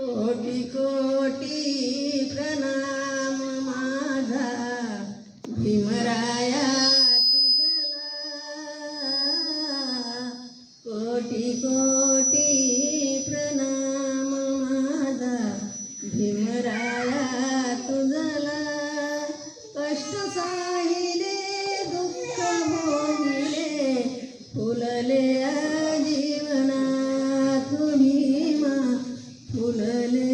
कोटी कोटी प्रणाम माझा. भीमराया तुझला. कोटी कोटी प्रणाम माझा. भीमराया तुझला. कष्ट साहिले दुःख मोहिले फुलले फुलले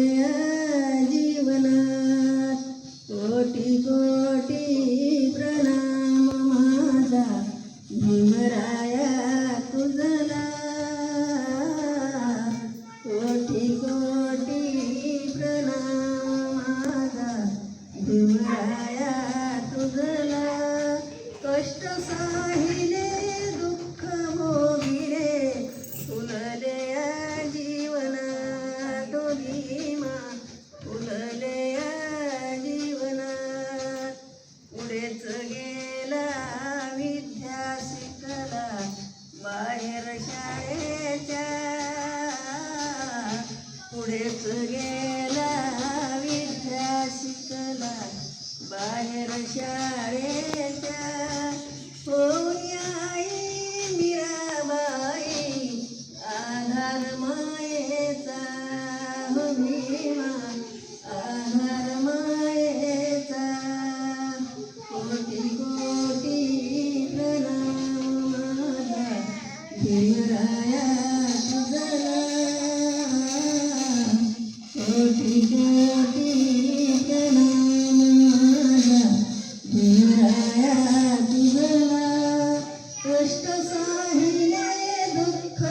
पुढेच गेला विद्या शिकला बाहेर शाळेच्या पुढेच गेला विद्या शिकला बाहेर शाळेच्या होई मीराबाई आधार मायेचा हो आधार कष्ट साहिले दुःख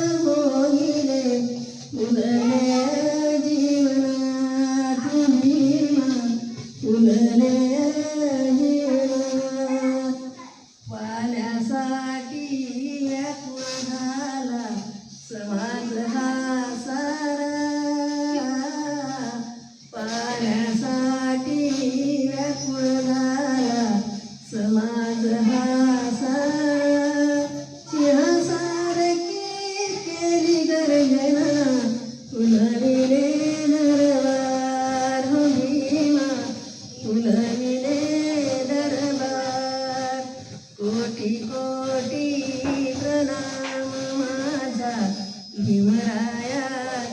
भीमराया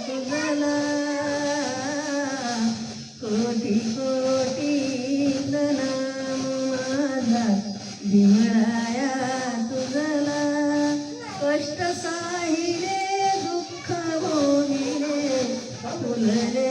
तुझला कोटी कोटी प्रणाम माझा भीमराया तुझला कष्ट साहिले दुःख भोगिले फुलले